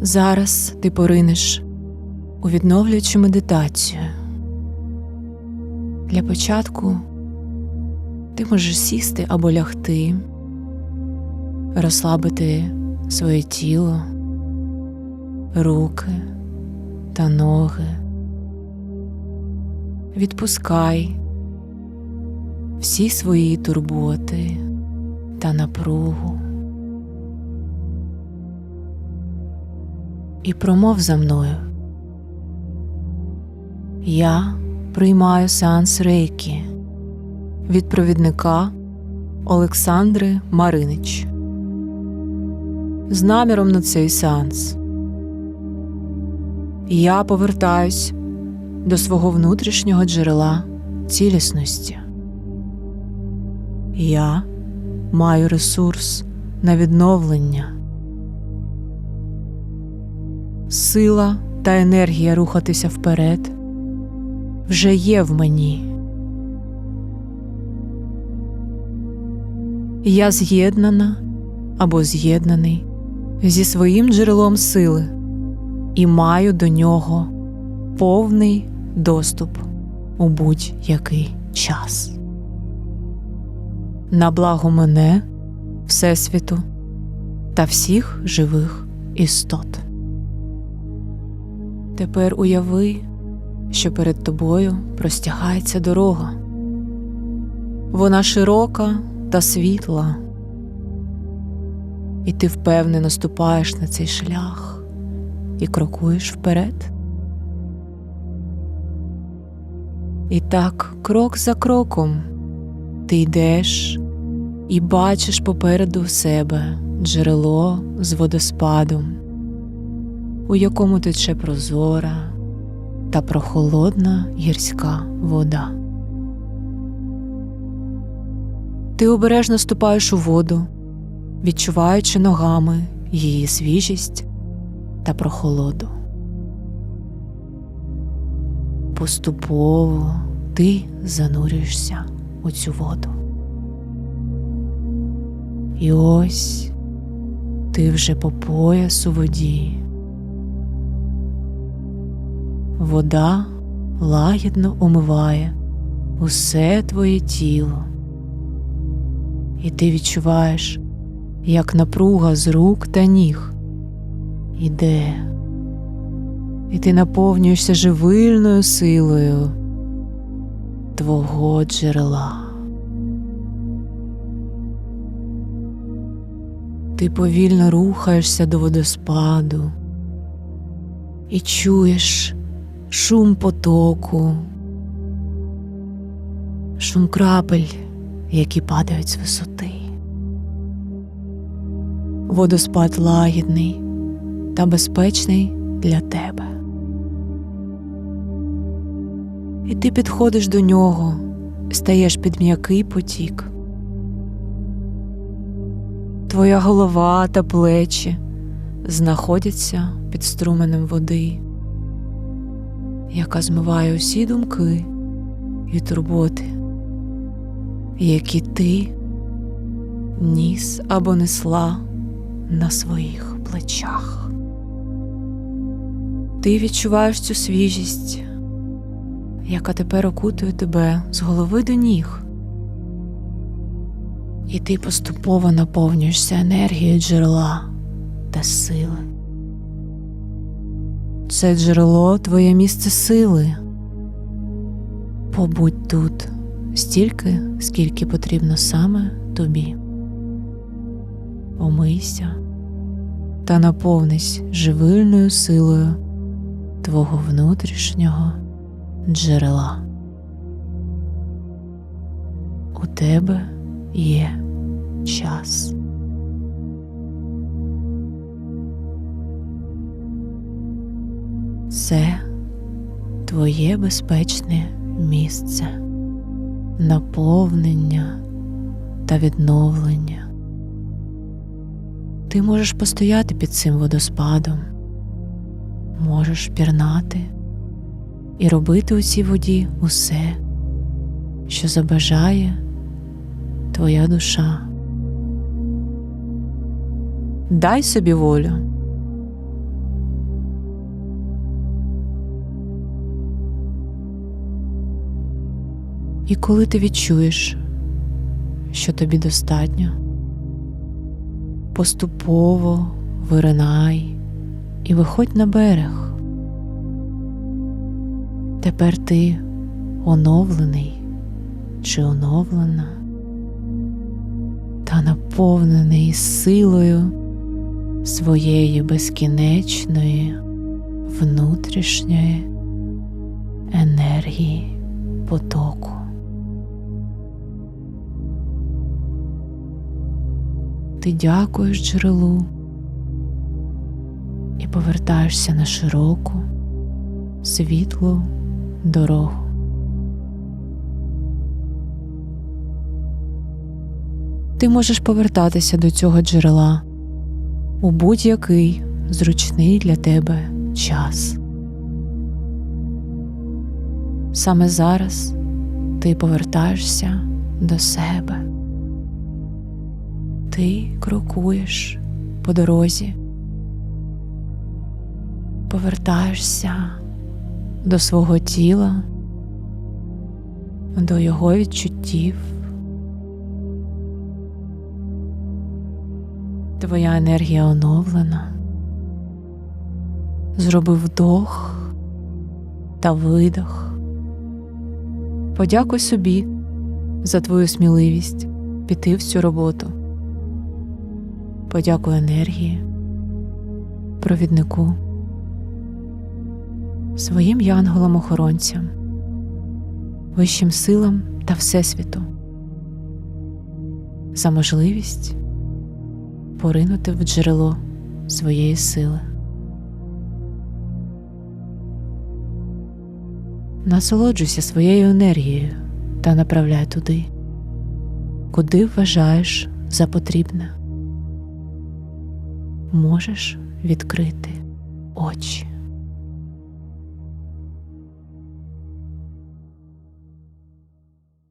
Зараз ти поринеш у відновлюючу медитацію. Для початку ти можеш сісти або лягти, розслабити своє тіло, руки та ноги. Відпускай всі свої турботи та напругу. І промов за мною. Я приймаю сеанс рейки від провідника Олександри Маринич. З наміром на цей сеанс. Я повертаюсь до свого внутрішнього джерела цілісності. Я маю ресурс на відновлення, сила та енергія рухатися вперед вже є в мені. Я з'єднана або з'єднаний зі своїм джерелом сили і маю до нього повний доступ у будь-який час. На благо мене, Всесвіту та всіх живих істот. Тепер уяви, що перед тобою простягається дорога. Вона широка та світла, і ти впевнено ступаєш на цей шлях і крокуєш вперед. І так, крок за кроком, ти йдеш і бачиш попереду себе джерело з водоспадом, у якому тече прозора та прохолодна гірська вода. Ти обережно ступаєш у воду, відчуваючи ногами її свіжість та прохолоду. Поступово ти занурюєшся у цю воду. І ось ти вже по пояс у воді. Вода лагідно омиває усе твоє тіло, і ти відчуваєш, як напруга з рук та ніг іде, і ти наповнюєшся живильною силою твого джерела. Ти повільно рухаєшся до водоспаду і чуєш шум потоку, шум крапель, які падають з висоти. Водоспад лагідний та безпечний для тебе. І ти підходиш до нього, стаєш під м'який потік. Твоя голова та плечі знаходяться під струменем води, яка змиває усі думки і турботи, які ти ніс або несла на своїх плечах. Ти відчуваєш цю свіжість, яка тепер окутує тебе з голови до ніг. І ти поступово наповнюєшся енергією джерела та сили. Це джерело твоє місце сили. Побудь тут стільки, скільки потрібно саме тобі. Омийся та наповнись живильною силою твого внутрішнього джерела. У тебе є час. Це твоє безпечне місце наповнення та відновлення. Ти можеш постояти під цим водоспадом, можеш пірнати і робити у цій воді усе, що забажає твоя душа. Дай собі волю, І коли ти відчуєш, що тобі достатньо, поступово виринай і виходь на берег. Тепер ти оновлений чи оновлена та наповнений силою своєї безкінечної внутрішньої енергії потоку. Ти дякуєш джерелу і повертаєшся на широку, світлу дорогу. Ти можеш повертатися до цього джерела у будь-який зручний для тебе час. Саме зараз ти повертаєшся до себе. Ти крокуєш по дорозі, повертаєшся до свого тіла, до його відчуттів. Твоя енергія оновлена. Зроби вдох та видох. Подякуй собі за твою сміливість піти в цю роботу. Подякуй енергії, провіднику, своїм янголам-охоронцям, вищим силам та Всесвіту за можливість поринути в джерело своєї сили. Насолоджуйся своєю енергією та направляй туди, куди вважаєш за потрібне. Можеш відкрити очі.